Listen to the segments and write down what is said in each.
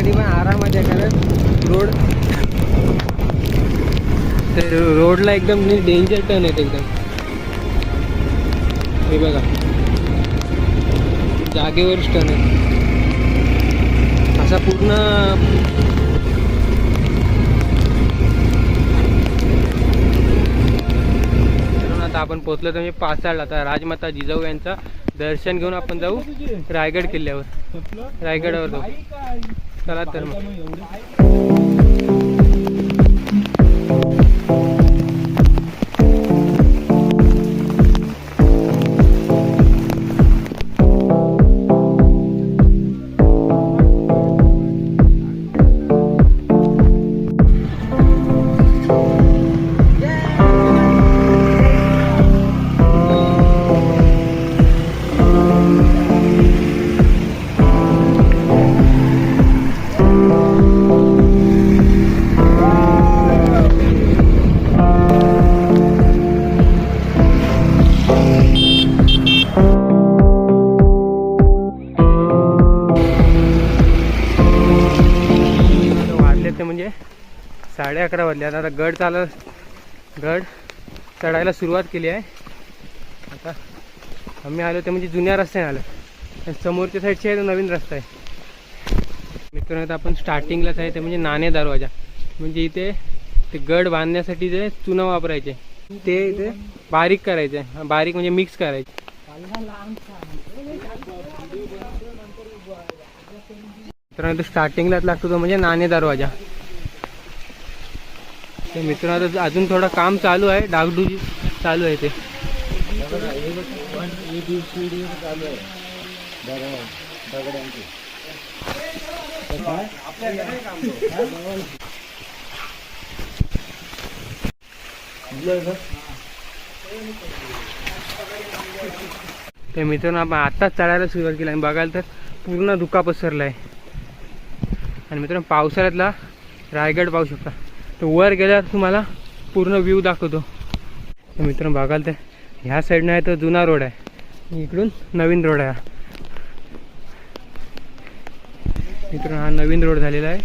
कधी पण आरामात आहे कारण रोड तर रोडला एकदम डेंजर टर्न आहेत एकदम. हे बघा. जागेवरच टर्न आहे असा पूर्ण आता आपण पोहोचलो तर मी पाचाळला आता राजमाता जिजाऊ यांचा दर्शन घेऊन आपण जाऊ रायगड किल्ल्यावर. रायगडावर जाऊ. चला तर मग. म्हणजे साडे अकरा वाजले. आता आता गड चाल गड चढायला सुरुवात केली आहे. आता आम्ही आलो ते म्हणजे जुन्या रस्त्याने आलो. आणि समोरच्या साईडची आहे तो नवीन रस्ता आहे. मित्रांनो आता आपण स्टार्टिंगलाच आहे ते म्हणजे नाणे दरवाजा. म्हणजे इथे ते गड बांधण्यासाठी जे चुना वापरायचे. ते इथे बारीक करायचे. बारीक म्हणजे मिक्स करायचे. मित्रांनो स्टार्टिंगलाच लागतो तो म्हणजे नाणे दरवाजा. तर मित्रांनो आता अजून थोडं काम चालू आहे. डागडुजी चालू आहे ते. ते मित्रांनो आपण आत्ताच चढायला सुरुवात केली आणि बघायला तर पूर्ण धुका पसरला आहे आणि मित्रांनो पावसाळ्यातला रायगड पाहू शकता. तर वर गेल्यावर तुम्हाला पूर्ण व्ह्यू दाखवतो. तर मित्रांनो बघाल तर ह्या साईडनं आहे तर जुना रोड आहे. इकडून नवीन रोड आहे हा. मित्रांनो हा नवीन रोड झालेला आहे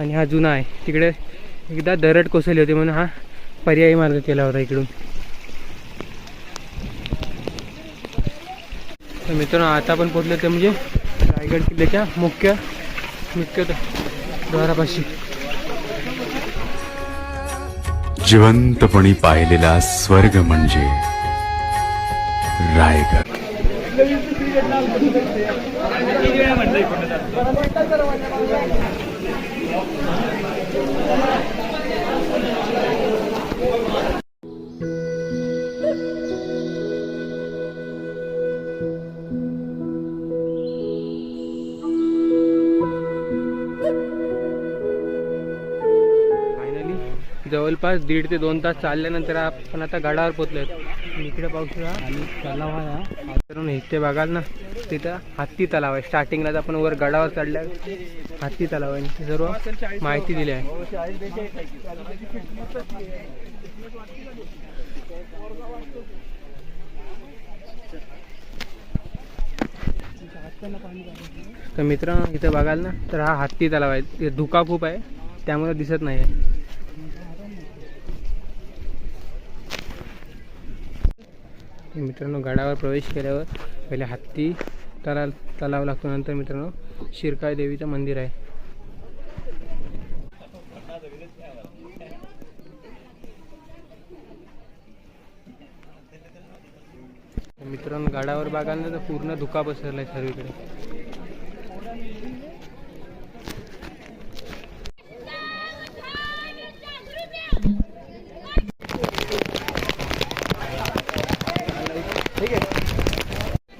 आणि हा जुना आहे. तिकडे एकदा दरड कोसळली होती म्हणून हा पर्यायी मार्ग केला होता इकडून. तर मित्रांनो आता पण पोहोचलो ते म्हणजे रायगड किल्ल्याच्या मुख्य मुख्य द्वारापाशी. जिवंतपणी पाहिलेला स्वर्ग म्हणजे रायगड. जवळपास दीड ते दोन तास चालल्यानंतर आपण आता गडावर पोचलोय आणि इकडे शकता आणि तलाव आहे तर इथे बघाल ना तिथं हत्ती तलाव आहे. स्टार्टिंगलाच आपण वर गडावर चढल्या हत्ती तलाव आहे. सर्व माहिती दिली आहे. तर मित्र इथं बघाल ना तर हा हत्ती तलाव आहे. धुका खूप आहे. त्यामुळे दिसत नाही आहे. मित्रांनो गडावर प्रवेश केल्यावर पहिले हत्ती तलाव तलाव लागतो नंतर मित्रांनो शिरकाय देवीचं मंदिर आहे. मित्रांनो गडावर बागांना तर पूर्ण धुका पसरला आहे सर्वीकडे.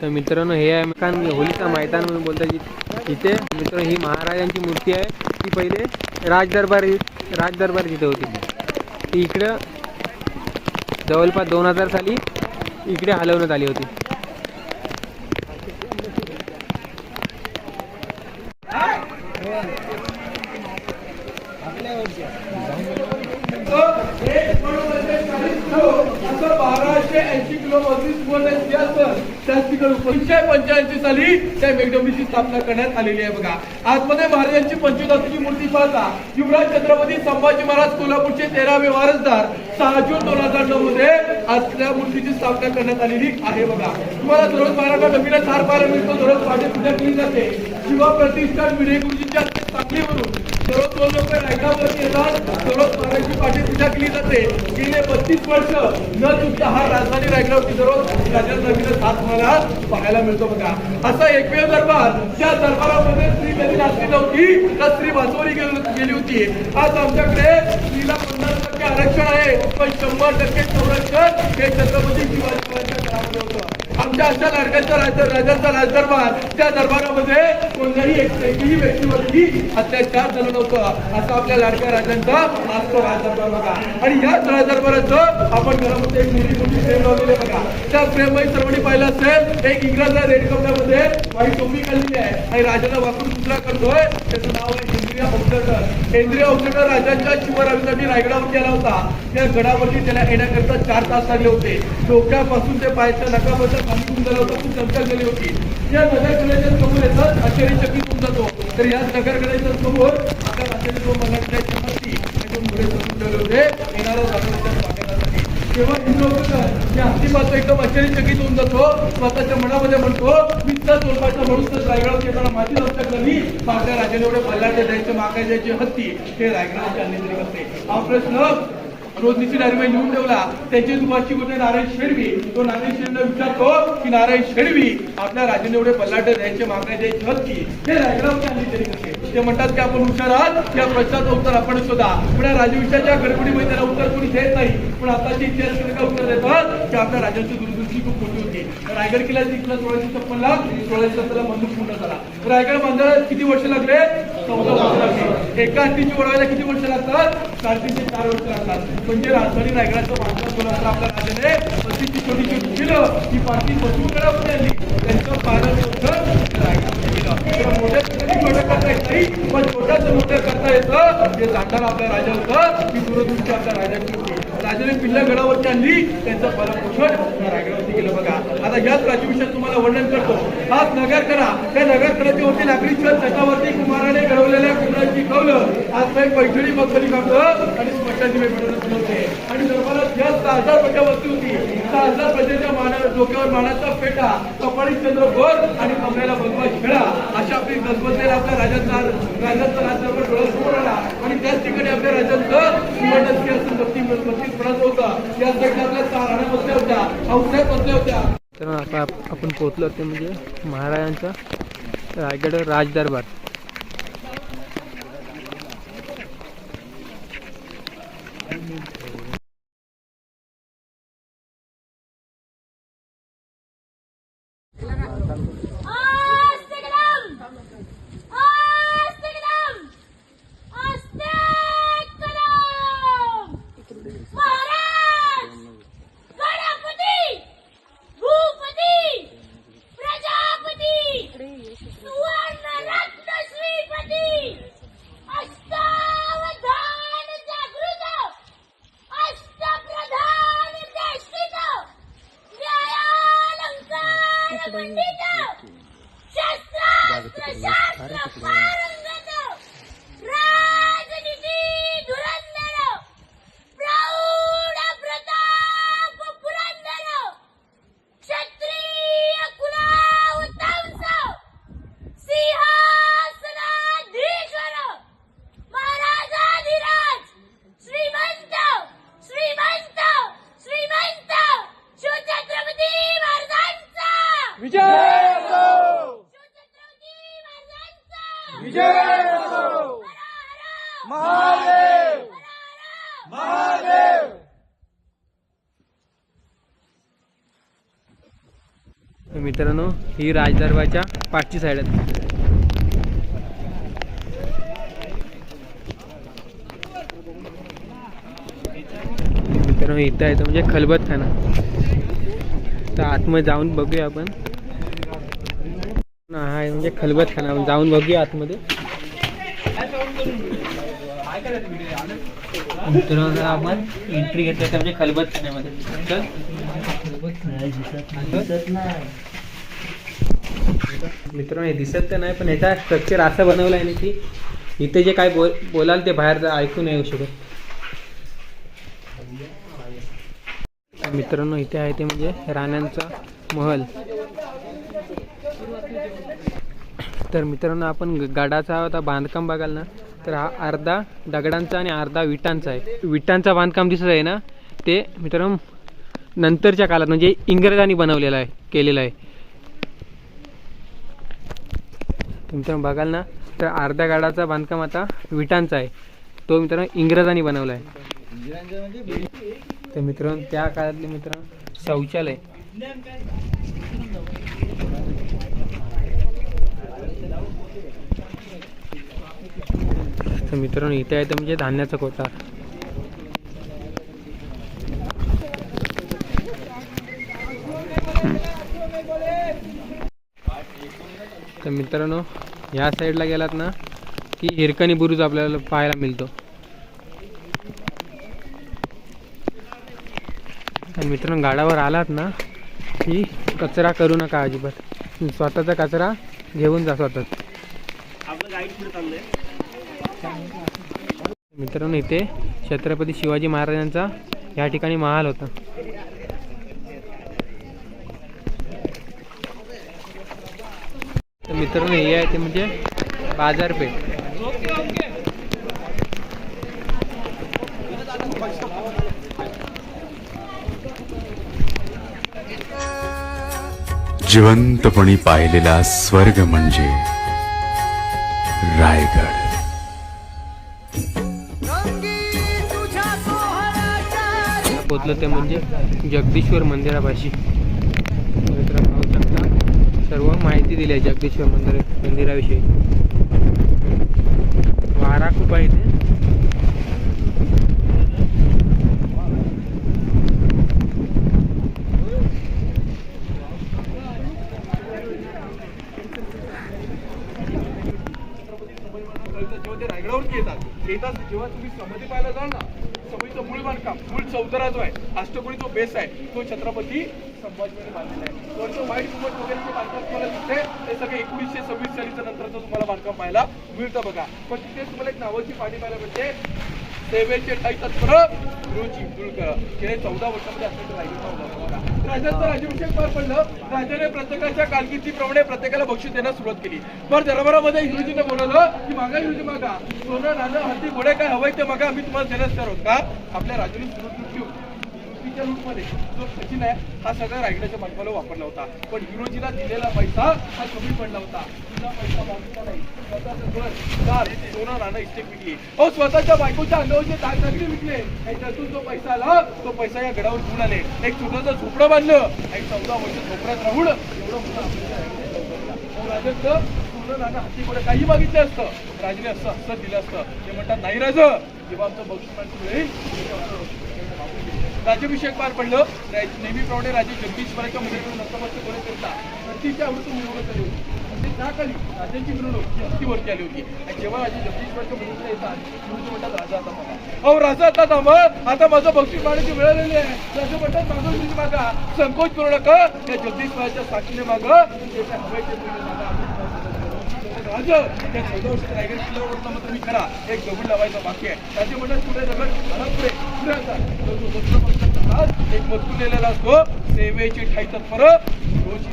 तर मित्रांनो हे आहे मैदान होलीचा मैदान म्हणून बोलतात इथे मित्रांनो ही महाराजांची मूर्ती आहे. ती पहिले राजदरबार राजदरबार जिथे होती. ती इकडं जवळपास दोन हजार साली इकडे हलवण्यात आली होती. बाराशे ऐंशी किलो बत्तीस त्याच एकोणीसशे पंच्याऐंशी साली त्या मेघडोबीची स्थापना करण्यात आलेली आहे बघा. आतमध्ये महाराजांची पंचधातूची मूर्ती पाहता. युवराज छत्रपती संभाजी महाराज कोल्हापूरचे तेरावे वारसदार सहा जून दोन हजार नऊ मध्ये आज त्या मूर्तीची स्थापना करण्यात आलेली आहे बघा. तुम्हाला दररोज बारा नवीन हार पाहायला मिळतो. दररोज पाठी पूजा केली जाते. शिवा प्रतिष्ठान विनय गुरुजींच्या सांगलीवरून दररोज दोन लोक रायगावरती येतात. दररोज महाराजची पाठी पूजा केली जाते. गेले बत्तीस वर्ष न चुकता हा राजधानी रायगावची दररोज राजा नवीन हात मला पाहायला मिळतो बघा. असा एकमेव दरबार त्या दरबारामध्ये स्त्री कधी नाचली नव्हती तर स्त्री वाचवली गेली होती. आज आमच्याकडे स्त्रीला पन्नास टक्के आरक्षण आहे. पण शंभर टक्के संरक्षण हे छत्रपती शिवाजी महाराजांच्या काळामध्ये होतं. आमच्या अशा लाडक्यांचा राज राजांचा राजदरबार त्या दरबारामध्ये कोणत्याही एक एकही व्यक्तीवरती अत्याचार झालं नव्हतं. असं आपल्या लाडक्या राजांचा असतो राजदरबार बघा आणि याच राजदरबाराचं आपण घरामध्ये एक मोठी मोठी फ्रेम लावलेली बघा. त्या फ्रेममध्ये सर्वांनी पाहिलं असेल एक इंग्रज रेड कपड्यामध्ये वाईट टोपी काढलेली आहे. आणि राजाला वापरून दुसरा करतोय? त्याचं नाव आहे केंद्रीय औषधर केंद्रीय औषधर राजांच्या शिवरावीसाठी रायगडावरती आला होता. त्या गडावरती त्याला येण्याकरता चार तास लागले होते. डोक्यापासून ते पायच्या नकापासून खाली होऊन झालं खूप चर्चा झाली होती या नगरकलेच्या समोर येतात आश्चर्यचकित होऊन जातो तर याच नगरकलेच्या समोर आता राजाने जो मनातल्या शक्ती त्यातून पुढे समोर झाले होते येणाऱ्या राजाच्या स्वागतासाठी तेव्हा हिंदू या हत्तीपासून एकदम आश्चर्यचकित होऊन जातो स्वतःच्या मनामध्ये म्हणतो मी तर तोलपाचा म्हणून तर रायगडावर येताना माझी लक्षात झाली माझ्या राजाने एवढे बल्लाटे द्यायचे मागायचे हत्ती हे रायगडाच्या आणले करते हा प्रश्न रोजनीची डायरीमध्ये लिहून ठेवला. त्यांची दुपारची कुठे नारायण शेडवी. तो नारायण शेडवीला विचारतो की नारायण शेडवी आपल्या राजाने एवढे बल्लाटे द्यायचे मागण्या द्यायची हत्ती हे रायगडावरती आणली तरी कसे? ते म्हणतात की आपण हुशार आहात या प्रश्नाचं उत्तर आपण शोधा. पण या राजविषयाच्या गडबडीमध्ये त्याला उत्तर कोणी देत नाही. पण आताची इतिहास का उत्तर देतात की आपल्या राजाची दुर्दृष्टी खूप मोठी होती. रायगड किल्ला जिंकला सोळाशे छप्पन छप्पनला सोळाशे सत्तरला मंजूर पूर्ण झाला. रायगड बांधायला किती वर्ष लागले? चौदा वर्ष लागले एका हत्तीची ओढवायला किती वर्ष लागतात? साडेतीनशे चार वर्ष लागतात. म्हणजे राजधानी रायगडाचं बांधकाम केलं तर आपल्या राजाने पतीची छोटी छोटी केलं की पाठी पशुगडामध्ये आली त्यांचं पालन होतं रायगडामध्ये करता येत पण छोट्याचं मोठं करता येतं. जे जाणणारा आपल्या राजा होतं की दूरदृष्टी आपल्या राजाची होती. राजाने पिल्ला गडावरती आणली त्यांचं पालनपोषण रायगडावरती केलं बघा. आता याच राजविषयात तुम्हाला वर्णन करतो. हाच नगर करा त्या नगर कराची होती लाकडी छत त्याच्यावरती कुमाराने घडवलेल्या कुंडाची कवलं आज काही पैठणी मगफली कागद आणि स्मशानी होते. आणि दरबारात याच सहा हजार प्रजावरती होती सहा हजार प्रजेच्या माना डोक्यावर मानाचा पेटा कपाळी चंद्र आणि कमऱ्याला भगवान खेळा अशा आपली गजबजलेला आपल्या राजाचा राजाचा राजदरबार डोळ्यासमोर आला. त्याच ठिकाणी आपल्या राजांचं सुवर्णस्की असं बत्तीस बत्तीस पडत होतं? या साईडला आपल्या सहा बसल्या होत्या. हौसाहेब बसल्या होत्या. तर आता आपण पोहोचलो ते म्हणजे महाराजांचा रायगड राजदरबार. मित्रांनो ही राजदरबारच्या पाठची साईड आहे मित्रांनो इथं आहे तो म्हणजे खलबतखाना तर आतमध्ये जाऊन बघूया आपण. हा आहे म्हणजे खलबतखाना जाऊन बघूया आतमध्ये. मित्रांनो आपण एंट्री घेतली म्हणजे तर म्हणजे खलबतखान्यामध्ये तर? मित्रांनो हे दिसत तर नाही पण ह्याचा स्ट्रक्चर असं बनवलं आहे ना की इथे जे काय बोल बोलाल ते बाहेर ऐकू नाही येऊ शकत. मित्रांनो इथे आहे ते म्हणजे राण्यांचा महल. तर मित्रांनो आपण गडाचा आता बांधकाम बघाल ना तर हा अर्धा दगडांचा आणि अर्धा विटांचा आहे. विटांचा बांधकाम दिसत आहे ना ते मित्रांनो नंतरच्या काळात म्हणजे इंग्रजांनी बनवलेला आहे केलेला आहे. तुमच्या बघाल ना तर अर्ध्या गाडाचा बांधकाम आता विटांचा आहे. तो मित्रांनो इंग्रजांनी बनवला आहे तर मित्रांनो त्या काळातले मित्रांनो शौचालय. तर मित्रांनो इथे आहे तर म्हणजे धान्याचा कोटा तर मित्रांनो ह्या साईडला गेलात ना की हिरकणी बुरुज आपल्याला पाहायला मिळतो. आणि मित्रांनो गाडावर आलात ना की कचरा करू नका अजिबात. स्वतःचा कचरा घेऊन जा स्वतःच. मित्रांनो इथे छत्रपती शिवाजी महाराजांचा या ठिकाणी महाल होता. मित्रांनो हे आहे ते म्हणजे बाजारपेठ. जिवंतपणी पाहिलेला स्वर्ग म्हणजे रायगड. पोचलं ते म्हणजे जगदीश्वर मंदिरापाशी मित्रांनो पाहू शकता सर्व माहिती दिली आहे जगदीश्वर मंदिर मंदिराविषयी. वारा खूप आहे इथे. जेव्हा ते रायगडावरती येतात. येतात जेव्हा तुम्ही समाधी पाहायला जाल ना समाधीचं मूळ बांधकाम मूळ चौतरा जो आहे अष्टकोणी जो बेस आहे तो छत्रपती संभाजीने बांधलेला आहे. वरचं व्हाईट कुमट वगैरे जे बांधकाम तुम्हाला दिसते ते सगळे एकोणीसशे सव्वीस सालीच्या नंतरचं तुम्हाला बांधकाम पाहायला मिळतं बघा. पण तिथे तुम्हाला एक नावाची पाणी पाहायला मिळते. सेवेचे ठाई तत्पर गुरुजी दुळकर गेले चौदा वर्षामध्ये असलेलं रायगड बघा राजांचं राज्याभिषेक पार पडलं. राजाने प्रत्येकाच्या कारकिर्दीप्रमाणे प्रत्येकाला बक्षीस देण्यास सुरुवात केली. पण दरबारामध्ये हिरोजीने बोलवलं की मागा हिरोजी मागा. सोनं नाणं हत्ती घोडे काय हवंय ते मागा आम्ही तुम्हाला देण्यास तयार आहोत का? आपल्या राजाने सुरुवात रूपमध्ये जो सचिन आहे हा सगळा रायगडाच्या बांधकामाला वापरला होता. पण हिरोजीला दिलेला पैसा हा कमी पडला होता. तुझा पैसा मागितला नाही. स्वतःचं घर कार सोनं नाणं इस्टेट विकली. अहो स्वतःच्या बायकोच्या अंगावरचे दागदागिने विकले आणि त्यातून जो पैसा आला तो पैसा या गडावर घेऊन आले. एक छोटंसं झोपडं बांधलं. आणि चौदा वर्ष झोपड्यात राहून एवढं मोठं आपल्या अहो, नाणं हत्ती काही मागितलं असतं. राजने असं असं दिलं असतं. ते म्हणतात नाही राज जेव्हा आमचं बक्षीस मिळेल राज्याभिषेक पार पडलं. राज- नेहमीप्रमाणे राजे जगदीश्वराच्या मंदिराकडून नतमस्तक होणे करता हत्तीच्या आवडीतून मिरवणूक झाली होती. आणि ते राजांची मिरवणूक ही हत्तीवरती आली होती. आणि जेव्हा राजे जगदीश्वराच्या मंदिराला येतात गुरुजी म्हणतात राजा आता थांबा. अहो राजा आता थांबा. आता माझं भक्ती मागण्याची वेळ आलेली आहे. राजा म्हणतात माझं मागा संकोच करू नका. या जगदीश्वराच्या साक्षीने मागं. जे काय हवंय ते तुम्ही मागा आम्ही करा त्या रायगड मात्र मी खरा एक दगड लावायचा बाकी आहे. म्हणतात पुढे दगड तो एक मजकूर लिहिलेला असतो. सेवेची ठाई तत्पर रोजी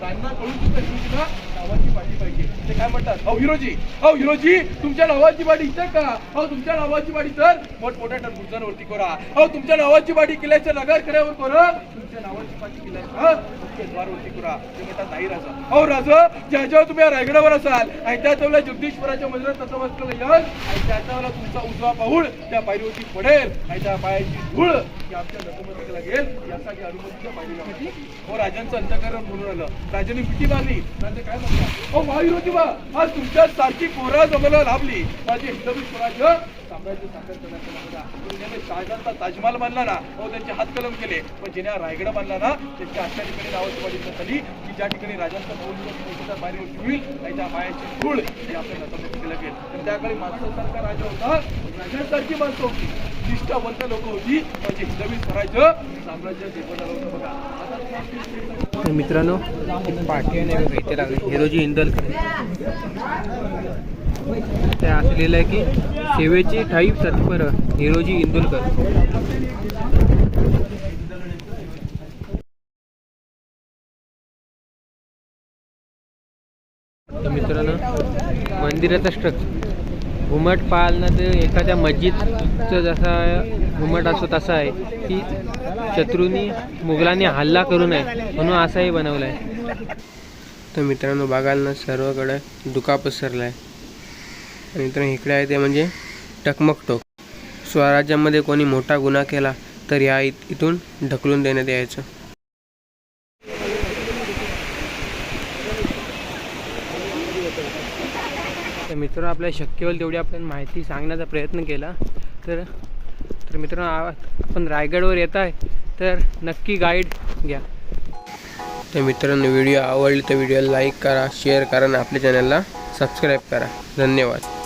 त्यांना कळून सुद्धा हिरोजीला नावाची पाठी पाहिजे. ते काय म्हणतात? अहो हिरोजी. अहो हिरोजी तुमच्या नावाची बाडी इथे का? अहो तुमच्या नावाची बाडी तर मोठमोठ्या टरबुजांवरती करा. अहो तुमच्या नावाची बाडी किल्ल्याच्या नगर खऱ्यावर करा. तुमच्या नावाची पाठी किल्ल्याच्या मुख्य ते म्हणतात नाही राजा. राजा ज्या जेव्हा तुम्ही रायगडावर असाल आणि त्या वेळेला जगदीश्वराच्या मंदिरात तसं बसलेलं यश आणि त्याच्या वेळेला तुमचा उजवा पाऊल त्या पायरीवरती पडेल आणि त्या पायाची धूळ आमच्या नतमस्तक लागेल यासाठी अनुमतीच्या हो राजांचं अंतकरण म्हणून आलं. राजाने मिठी मारली काय म्हणतात हो महाविरोधी बा आज तुमच्या सारखी कोरा जमाला लाभली. माझी हिंदवी स्वराज्य साम्राज्य साकार करण्याचा ज्याने शहाजहानचा ताजमहाल बांधला ना हो त्यांचे हातकलम केले. पण ज्याने रायगड बांधला ना त्यांच्या अशा ठिकाणी नावाची वाढी झाली की ज्या ठिकाणी राजांचा पाऊल बाहेरवरती होईल आणि त्या पायाची धूळ ही आपल्या नतमस्तकी लागेल तर त्या काळी माणसासारखा राजा होता राजांसारखी माणसं होती. निष्ठावंत लोक होती म्हणजे हिंदवी स्वराज्य साम्राज्य निर्माण झालं होतं बघा. तर मित्रांनो पाठी नाही बघा इथे लागले. हिरोजी त्या ते असलेलं आहे की सेवेची ठाई तत्पर हिरोजी इंदुलकर. तर मित्रांनो मंदिराचा स्ट्रक्चर घुमट पाहाल ना तर एखाद्या मस्जिदचं जसा घुमट असो तसा आहे की शत्रूंनी मुघलांनी हल्ला करू नये म्हणून असाही बनवलं आहे तर मित्रांनो बघाल ना सर्वकडे दुखा पसरला आहे आणि मित्रांनो इकडे आहे ते म्हणजे टकमक टोक स्वराज्यामध्ये कोणी मोठा गुन्हा केला तर या इथून ढकलून देण्यात यायचं. तर मित्र आपल्या शक्य होईल तेवढी आपण माहिती सांगण्याचा प्रयत्न केला. तर तर मित्रांनो आ- आपण रायगडवर येत आहे तर नक्की गाईड घ्या. तर मित्रांनो व्हिडिओ आवडली तर व्हिडिओ लाईक करा शेअर करा आणि आपल्या चॅनलला सबस्क्राईब करा. धन्यवाद.